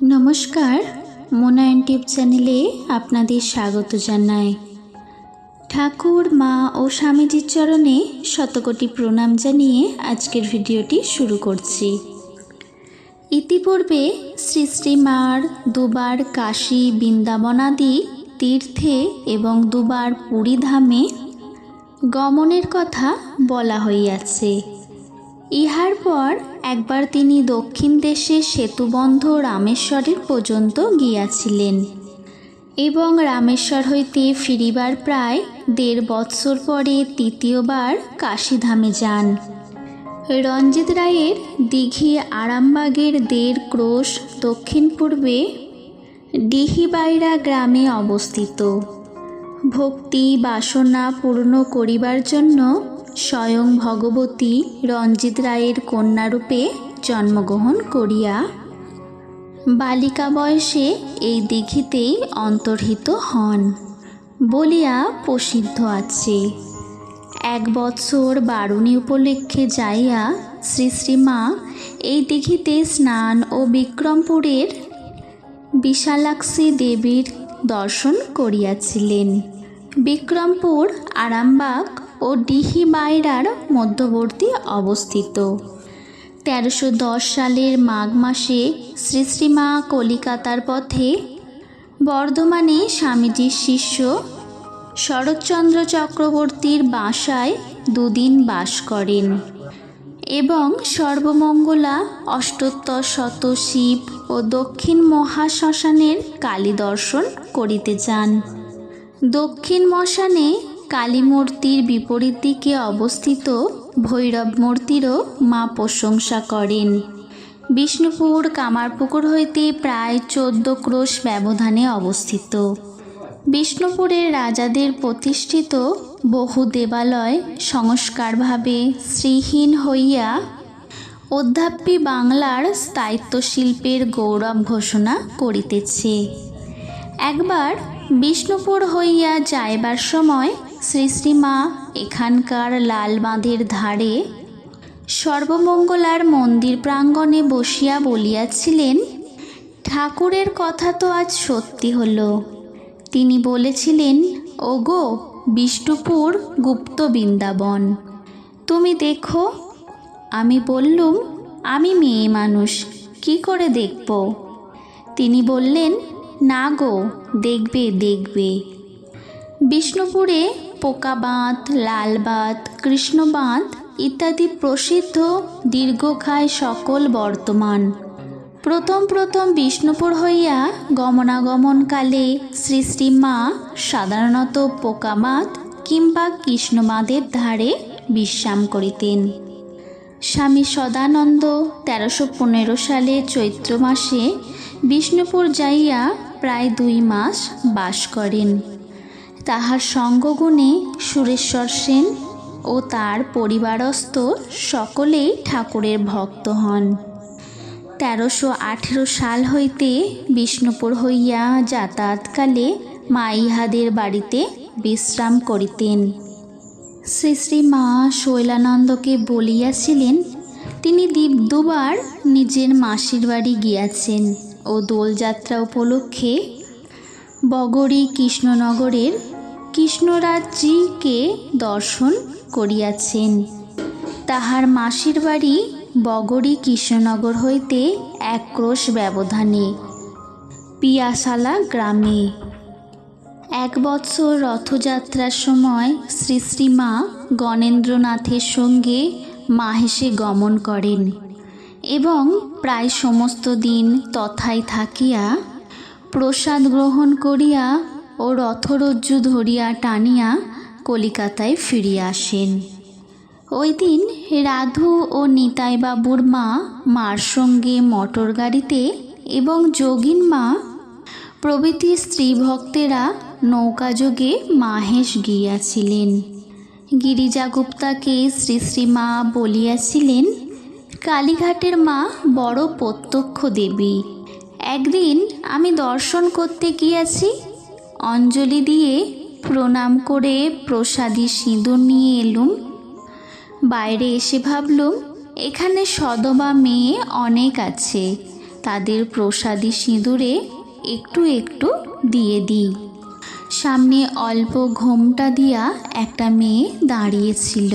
নমস্কার মোনায়ন টিপ চ্যানেলে আপনাদের স্বাগত জানাই। ঠাকুর, মা ও স্বামীজির চরণে শতকোটি প্রণাম জানিয়ে আজকের ভিডিওটি শুরু করছি। ইতিপূর্বে শ্রী শ্রী মার দুবার কাশী বৃন্দাবনাদি তীর্থে এবং দুবার পুরী ধামে গমনের কথা বলা হইয়াছে। ইহার পর একবার তিনি দক্ষিণ দেশে সেতুবন্ধ রামেশ্বরের পর্যন্ত গিয়াছিলেন এবং রামেশ্বর হইতে ফিরিবার প্রায় দেড় বৎসর পরে তৃতীয়বার কাশীধামে যান। রঞ্জিত রায়ের দিঘি আরামবাগের দেড় ক্রোশ দক্ষিণ পূর্বে ডিহিবাইরা গ্রামে অবস্থিত। ভক্তি বাসনা পূর্ণ করিবার জন্য স্বয়ং ভগবতী রঞ্জিত রায়ের কন্যারূপে জন্মগ্রহণ করিয়া বালিকা বয়সে এই দিঘিতেই অন্তর্হিত হন বলিয়া প্রসিদ্ধ আছে। এক বৎসর বারুণী উপলক্ষে যাইয়া শ্রী শ্রীমা এই দিঘিতে স্নান ও বিক্রমপুরের বিশালাক্ষী দেবীর দর্শন করিয়াছিলেন। বিক্রমপুর আরামবাগ ও ডিহিবাইরার মধ্যবর্তী অবস্থিত। তেরোশো দশ সালের মাঘ মাসে শ্রী শ্রীমা কলিকাতার পথে বর্ধমানে স্বামীজির শিষ্য শরৎচন্দ্র চক্রবর্তীর বাসায় দুদিন বাস করেন এবং সর্বমঙ্গলা অষ্টোত্তর শত শিব ও দক্ষিণ মহাশ্মশানের কালী দর্শন করিতে যান। দক্ষিণ মশানে কালী মূর্তির বিপরীত দিকে অবস্থিত ভৈরব মূর্তিরও মা প্রশংসা করেন। বিষ্ণুপুর কামারপুকুর হইতে প্রায় চোদ্দ ক্রোশ ব্যবধানে অবস্থিত। বিষ্ণুপুরের রাজাদের প্রতিষ্ঠিত বহু দেবালয় সংস্কারভাবে শ্রীহীন হইয়া অধ্যাপ্যি বাংলার স্থায়িত্ব শিল্পের গৌরব ঘোষণা করিতেছে। একবার বিষ্ণুপুর হইয়া যাইবার সময় শ্রী শ্রীমা এখানকার লাল বাঁধের ধারে সর্বমঙ্গলার মন্দির প্রাঙ্গণে বসিয়া বলিয়াছিলেন, ঠাকুরের কথা তো আজ সত্যি হলো। তিনি বলেছিলেন, ওগো, বিষ্ণুপুর গুপ্ত বৃন্দাবন। তুমি দেখো, আমি বললুম, আমি মেয়ে মানুষ, কি করে দেখব? তিনি বললেন, না গো, দেখবে দেখবে। বিষ্ণুপুরে পোকা বাঁধ লাল বাঁধ কৃষ্ণ বাঁধ ইত্যাদি প্রসিদ্ধ দীর্ঘকায় সকল বর্তমান। প্রথম প্রথম বিষ্ণুপুর হইয়া গমনাগমনকালে শ্রী শ্রীমা সাধারণত পোকামাদ কিংবা কৃষ্ণমাদের ধারে বিশ্রাম করিতেন। স্বামী সদানন্দ তেরোশো পনেরো সালে চৈত্র মাসে বিষ্ণুপুর যাইয়া প্রায় দুই মাস বাস করেন। তাহার সঙ্গগুণে সুরেশ্বর সেন ও তার পরিবারস্থ সকলেই ঠাকুরের ভক্ত হন। তেরোশো আঠেরো সাল হইতে বিষ্ণুপুর হইয়া যাতায়াতকালে মা ইহাদের বাড়িতে বিশ্রাম করিতেন। শ্রী শ্রী মা শৈলানন্দকে বলিয়াছিলেন, তিনি দ্বীপ দুবার নিজের মাসির বাড়ি গিয়াছেন ও দোলযাত্রা উপলক্ষে বগরী কৃষ্ণনগরের কৃষ্ণরাজজিকে দর্শন করিয়াছেন। তাহার মাসির বাড়ি বগরী কৃষ্ণনগর হইতে এক ক্রোশ ব্যবধানে, পিয়াশালা গ্রামে। এক বৎসর রথযাত্রার সময় শ্রী শ্রীমা গণেন্দ্রনাথের সঙ্গে মাহেশে গমন করেন এবং প্রায় সমস্ত দিন তথায় থাকিয়া প্রসাদ গ্রহণ করিয়া ও রথরজ্জু ধরিয়া টানিয়া কলিকাতায় ফিরিয়া আসেন। ওই দিন রাধু ও নিতাই বাবুর মা মার সঙ্গে মোটর গাড়িতে এবং যোগিন মা প্রভৃতি স্ত্রী ভক্তেরা নৌকাযোগে মাহেশ গিয়াছিলেন। গিরিজা গুপ্তাকে শ্রী শ্রী মা বলিয়াছিলেন, কালীঘাটের মা বড় প্রত্যক্ষ দেবী। একদিন আমি দর্শন করতে গিয়াছি অঞ্জলি দিয়ে প্রণাম করে প্রসাদী সিঁদুর নিয়ে এলুম। বাইরে এসে ভাবলুম, এখানে সদবা মেয়ে অনেক আছে, তাদের প্রসাদী সিঁদুরে একটু একটু দিয়ে দিই। সামনে অল্প ঘোমটা দিয়া একটা মেয়ে দাঁড়িয়েছিল।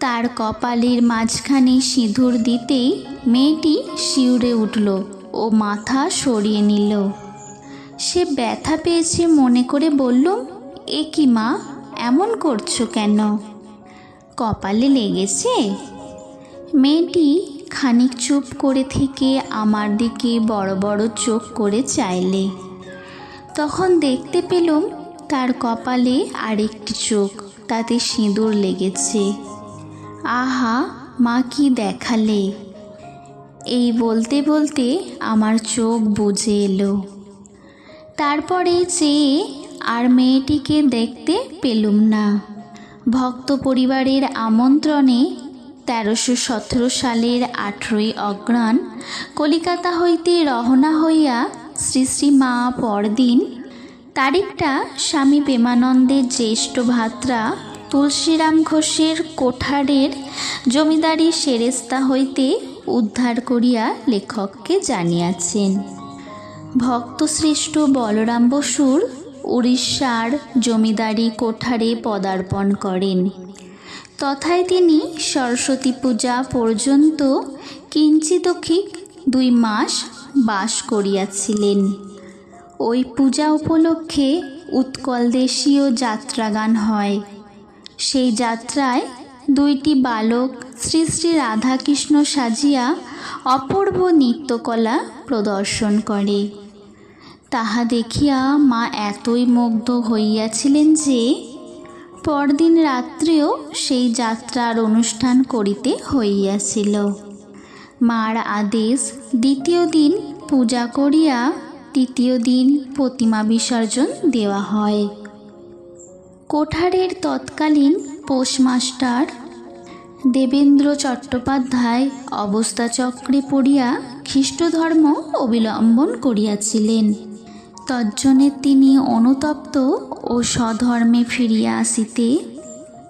তার কপালের মাঝখানে সিঁদুর দিতেই মেয়েটি শিউরে উঠল ও মাথা সরিয়ে নিল। সে ব্যথা পেয়েছে মনে করে বললুম এ কি মা, এমন করছ কেন? কপালে লেগেছে? মেয়েটি খানিক চুপ করে থেকে আমার দিকে বড় বড় চোখ করে চাইলে। তখন দেখতে পেলুম তার কপালে আরেকটি চোখ, তাতে সিঁদুর লেগেছে। আহা, মা কি দেখালে? এই বলতে বলতে আমার চোখ বুঝে এলো। তারপরে চেয়ে আর মেয়েটিকে দেখতে পেলুম না। ভক্ত পরিবারের আমন্ত্রণে তেরোশো সতেরো সালের আঠেরোই অগ্রাণ কলিকাতা হইতে রওনা হইয়া শ্রী শ্রী মা পরদিন তারিখটা স্বামী প্রেমানন্দের জ্যেষ্ঠ ভাত্রা তুলসীরাম ঘোষের কোঠারের জমিদারি সেরেস্তা হইতে উদ্ধার করিয়া লেখককে জানিয়াছেন। ভক্তশ্রেষ্ঠ বলরাম বসুর উড়িষ্যার জমিদারি কোঠারে পদার্পণ করেন। তথায় তিনি সরস্বতী পূজা পর্যন্ত কিঞ্চিতক্ষিক দুই মাস বাস করিয়াছিলেন। ওই পূজা উপলক্ষে উৎকল দেশীয় যাত্রাগান হয়। সেই যাত্রায় দুইটি বালক শ্রী শ্রী রাধাকৃষ্ণ সাজিয়া অপূর্ব নৃত্যকলা প্রদর্শন করে। তাহা দেখিয়া মা এতই মুগ্ধ হইয়াছিলেন যে, পরদিন রাত্রেও সেই যাত্রার অনুষ্ঠান করিতে হইয়াছিল। মার আদেশ, দ্বিতীয় দিন পূজা করিয়া তৃতীয় দিন প্রতিমা বিসর্জন দেওয়া হয়। কোঠারের তৎকালীন পোস্টমাস্টার দেবেন্দ্র চট্টোপাধ্যায় অবস্থা চক্রে পড়িয়া খ্রিস্টধর্ম অবিলম্বন করিয়াছিলেন। তজ্জনে তিনি অনুতপ্ত ও স্বধর্মে ফিরিয়া আসিতে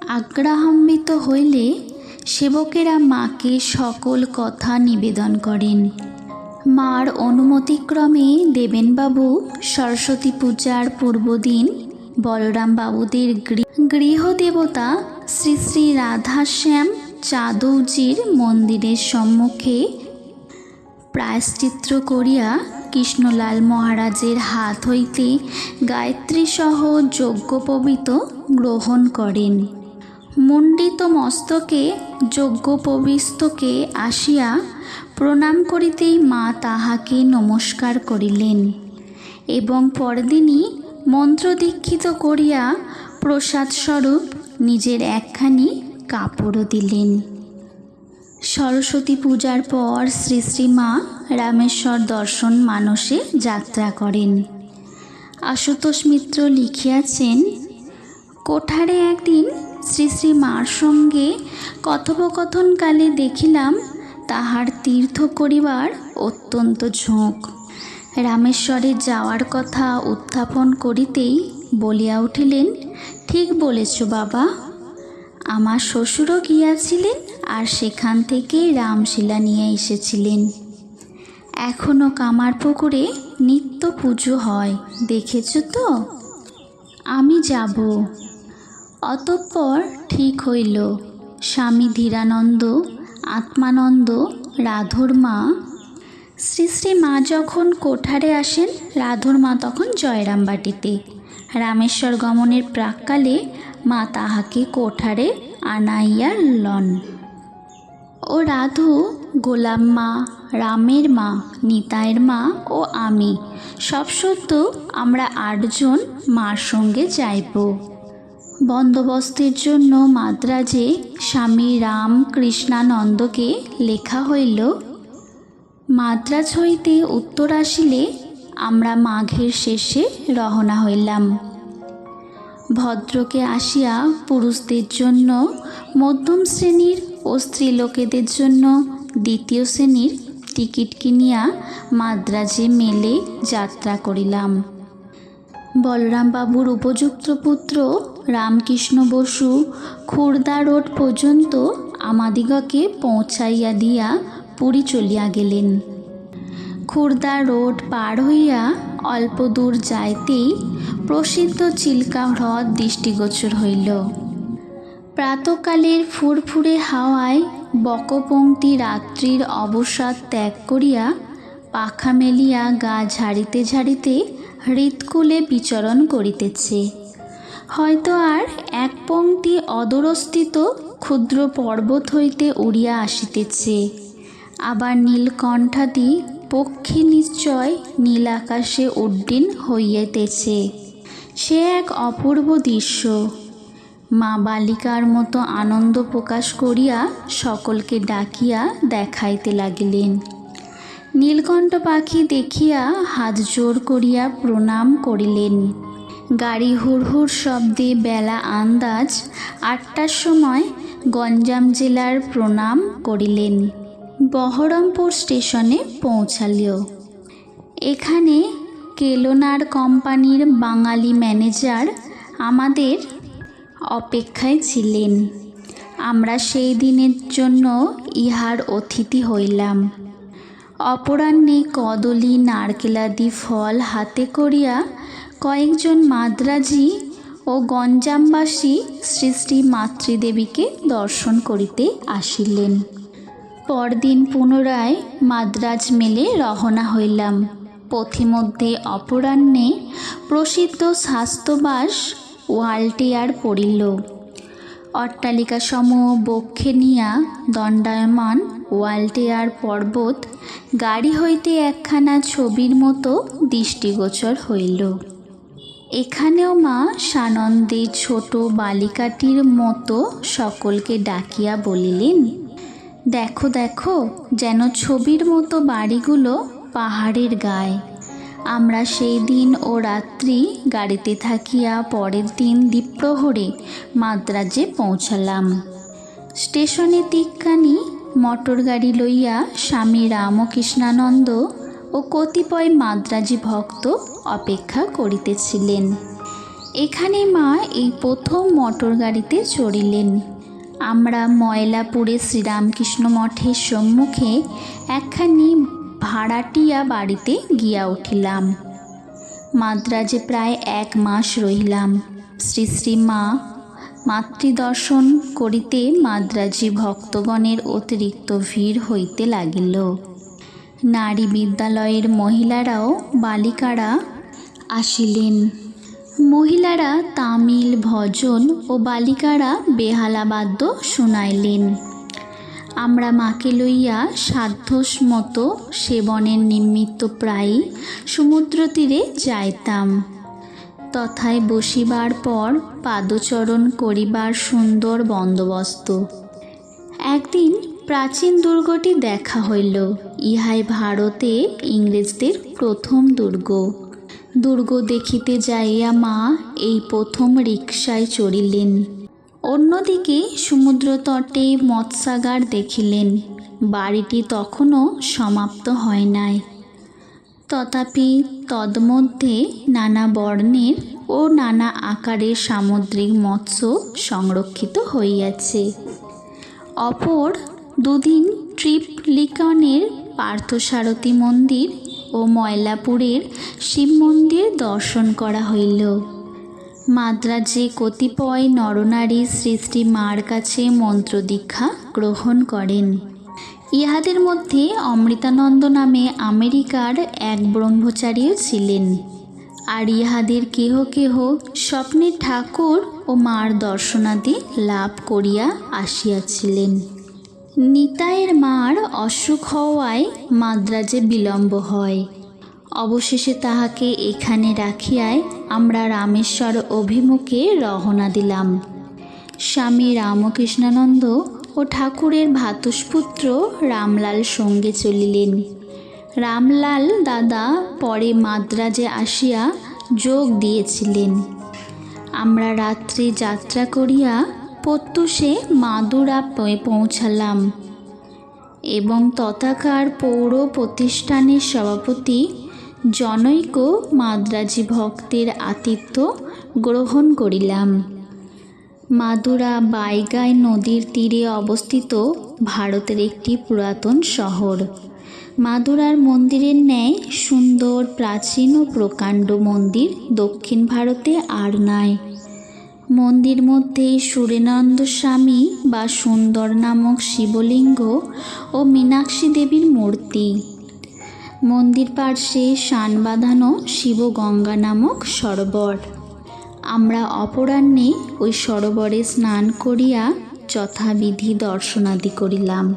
আগ্রাহম্বিত হইলে সেবকেরা মাকে সকল কথা নিবেদন করেন। মার অনুমতিক্রমে দেবেনবাবু সরস্বতী পূজার পূর্বদিন বলরাম বাবুদের গৃহদেবতা শ্রী শ্রী রাধাশ্যাম যাদবজির মন্দিরের সম্মুখে প্রায়শ্চিত্র করিয়া কৃষ্ণলাল মহারাজের হাত হইতে গায়ত্রীসহ যজ্ঞপবিত গ্রহণ করেন। মুণ্ডিত মস্তকে যজ্ঞপবিস্তকে আসিয়া প্রণাম করিতেই মা তাহাকে নমস্কার করিলেন এবং পরদিনই মন্ত্রদীক্ষিত করিয়া প্রসাদস্বরূপ নিজের একখানি কাপড়ও দিলেন। সরস্বতী পূজার পর শ্রী শ্রী মা রামেশ্বর দর্শন মানসে যাত্রা করেন। আশুতোষ মিত্র লিখিয়াছেন, কোঠারে একদিন শ্রী শ্রী মার সঙ্গে কথোপকথনকালে দেখিলাম তাহার তীর্থ করিবার অত্যন্ত ঝোঁক। রামেশ্বরে যাওয়ার কথা উত্থাপন করিতেই বলিয়া উঠিলেন, ঠিক বলেছ বাবা, আমার শ্বশুরও গিয়াছিলেন আর সেখান থেকে রামশিলা নিয়ে এসেছিলেন। এখনও কামার পুকুরে নিত্য পুজো হয়, দেখেছ তো? আমি যাব। অতঃপর ঠিক হইল। স্বামী ধীরানন্দ, আত্মানন্দ, রাধুর মা, শ্রী শ্রী মা যখন কোঠারে আসেন, রাধুর মা তখন জয়রামবাটিতে। রামেশ্বর গমনের প্রাককালে মা তাহাকে কোঠারে আনাইয়া লন ও রাধু গোলাম মা, রামের মা নিতায়ের মা ও আমি। সব সত্য আমরা আটজন মার সঙ্গে যাইব। বন্দোবস্তের জন্য মাদ্রাজে স্বামী রাম কৃষ্ণানন্দকে লেখা হইল, মাদ্রাজ হইতে উত্তর আসিলে আমরা মাঘের শেষে রওনা হইলাম। ভদ্রকে আসিয়া পুরুষদের জন্য, মধ্যম শ্রেণির ও স্ত্রীলোকেদের জন্য দ্বিতীয় শ্রেণির টিকিট কিনিয়া মাদ্রাজে মেলে যাত্রা করিলাম। বলরামবাবুর উপযুক্ত পুত্র রামকৃষ্ণ বসু খুর্দা রোড পর্যন্ত আমাদিগকে পৌঁছাইয়া দিয়া পুরী চলিয়া গেলেন। খুর্দা রোড পার হইয়া অল্প দূর যাইতেই প্রসিদ্ধ চিল্কা হ্রদ দৃষ্টিগোচর হইল। প্রাতকালের ফুরফুরে হাওয়ায় বকপঙ্ক্তি রাত্রির অবসাদ ত্যাগ করিয়া পাখা মেলিয়া গা ঝাড়িতে ঝাড়িতে হৃৎকুলে বিচরণ করিতেছে। হয়তো আর এক পংক্তি অদরস্থিত ক্ষুদ্র পর্বত হইতে উড়িয়া আসিতেছে। আবার নীলকণ্ঠাদি পক্ষী নিশ্চয় নীল আকাশে উড্ডীন হইয়াইতেছে সে এক অপূর্ব দৃশ্য। মা বালিকার মতো আনন্দ প্রকাশ করিয়া সকলকে ডাকিয়া দেখাইতে লাগিলেন। নীলকণ্ঠ পাখি দেখিয়া হাত জোর করিয়া প্রণাম করিলেন। গাড়ি হুড়হুড় শব্দে বেলা আন্দাজ আটটার সময় গঞ্জাম জেলার প্রণাম করিলেন। বহরমপুর স্টেশনে পৌঁছালিও। এখানে কেলোনার কোম্পানির বাঙালি ম্যানেজার আমাদের অপেক্ষায় ছিলেন। আমরা সেই দিনের জন্য ইহার অতিথি হইলাম। অপরাহ্নে কদলী নারকেলাদি ফল হাতে করিয়া কয়েকজন মাদ্রাজি ও গঞ্জামবাসী শ্রী শ্রী মাতৃদেবীকে দর্শন করিতে আসিলেন। পরদিন পুনরায় মাদ্রাজ মেলে রহনা হইলাম। পথিমধ্যে অপরাহ্নে প্রসিদ্ধ স্বাস্থ্যবাস ওয়ালটিয়ার পড়িল। অট্টালিকা সমূহ বক্ষে নিয়া দণ্ডায়মান ওয়ালটেয়ার পর্বত গাড়ি হইতে একখানা ছবির মতো দৃষ্টিগোচর হইল। এখানেও মা সানন্দে ছোট বালিকাটির মতো সকলকে ডাকিয়া বলিলেন, দেখো দেখো, যেন ছবির মতো বাড়িগুলো পাহাড়ের গায়ে। আমরা সেই দিন ও রাত্রি গাড়িতে থাকিয়া পরের দিন দ্বীপ্রহরে মাদ্রাজে পৌঁছালাম। স্টেশনে তিক্কানি মোটর গাড়ি লইয়া স্বামী রামকৃষ্ণানন্দ ও কতিপয় মাদ্রাজি ভক্ত অপেক্ষা করিতেছিলেন। এখানে মা এই প্রথম মোটর গাড়িতে চড়িলেন। আমরা ময়লাপুরে শ্রীরামকৃষ্ণ মঠের সম্মুখে একখানি ভাড়াটিয়া বাড়িতে গিয়া উঠিলাম। মাদ্রাজে প্রায় এক মাস রহিলাম। শ্রী শ্রী মা মাতৃদর্শন করিতে মাদ্রাজি ভক্তগণের অতিরিক্ত ভিড় হইতে লাগিল। নারী বিদ্যালয়ের মহিলারাও বালিকারা আসিলেন। মহিলারা তামিল, ভজন ও বালিকারা বেহালাবাদ্য শুনাইলেন। আমরা মাকে লইয়া সাধ্যস মতো সেবনের নিমিত্ত প্রায়ই সমুদ্র তীরে যাইতাম। তথায় বসিবার পর পাদচরণ করিবার সুন্দর বন্দোবস্ত। একদিন প্রাচীন দুর্গটি দেখা হইল। ইহাই ভারতে ইংরেজদের প্রথম দুর্গ। দুর্গ দেখিতে যাইয়া মা এই প্রথম রিকশায় চড়িলেন। অন্যদিকে সমুদ্রতটে মৎস্যাগার দেখিলেন, বাড়িটি তখনও সমাপ্ত হয় নাই। তথাপি তদমধ্যে নানা বর্ণের ও নানা আকারের সামুদ্রিক মৎস্য সংরক্ষিত হইয়াছে। অপর দুদিন ট্রিপলিকনের পার্থসারথী মন্দির ও ময়লাপুরের শিব মন্দির দর্শন করা হইল। মাদ্রাজে কতিপয় নরনারী শ্রী মার কাছে মন্ত্রদীক্ষা গ্রহণ করেন। ইহাদের মধ্যে অমৃতানন্দ নামে আমেরিকার এক ব্রহ্মচারীও ছিলেন। আর ইহাদের কেহ কেহ স্বপ্নের ঠাকুর ও মার দর্শনাদি লাভ করিয়া আসিয়াছিলেন। নিতায়ের মার অসুখ হওয়ায় মাদ্রাজে বিলম্ব হয়। অবশেষে তাহাকে এখানে রাখিয়ায় আমরা রামেশ্বর অভিমুখে রওনা দিলাম। স্বামী রামকৃষ্ণানন্দ ও ঠাকুরের ভাতুষপুত্র রামলাল সঙ্গে চলিলেন। রামলাল দাদা পরে মাদ্রাজে আসিয়া যোগ দিয়েছিলেন। আমরা রাত্রে যাত্রা করিয়া প্রত্যুষে মাদুরা পৌঁছালাম। এবং তথাকার পৌর প্রতিষ্ঠানের সভাপতি জনৈক মাদ্রাজি ভক্তের আতিথ্য গ্রহণ করিলাম। মাদুরা বাইগাই নদীর তীরে অবস্থিত ভারতের একটি পুরাতন শহর। মাদুরার মন্দিরের ন্যায় সুন্দর, প্রাচীন ও প্রকাণ্ড মন্দির দক্ষিণ ভারতে আর নাই। মন্দির মধ্যে সুরেনন্দ স্বামী বা সুন্দর নামক শিবলিঙ্গ ও মীনাক্ষী দেবীর মূর্তি। মন্দির পার্শ্বে শান বাঁধানো শিবগঙ্গা নামক সরোবর। আমরা অপরাহ্নে ওই সরোবরে স্নান করিয়া যথাবিধি দর্শনাদি করিলাম।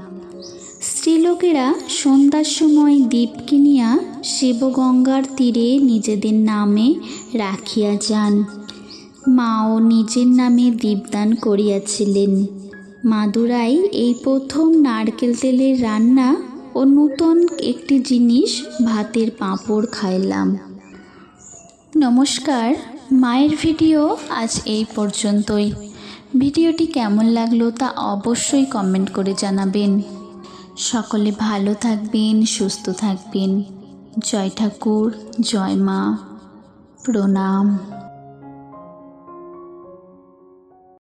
স্ত্রীলোকেরা সন্ধ্যার সময় দ্বীপ কিনিয়া শিবগঙ্গার তীরে নিজেদের নামে রাখিয়া যান। মাও নিজের নামে দীপদান করিয়াছিলেন। মাদুরাই এই প্রথম নারকেল তেলের রান্না ও নূতন একটি জিনিস ভাতের পাঁপড় খাইলাম। নমস্কার, মায়ের ভিডিও আজ এই পর্যন্তই। ভিডিওটি কেমন লাগল তা অবশ্যই কমেন্ট করে জানাবেন। সকলে ভালো থাকবেন, সুস্থ থাকবেন। জয় ঠাকুর, জয় মা। প্রণাম।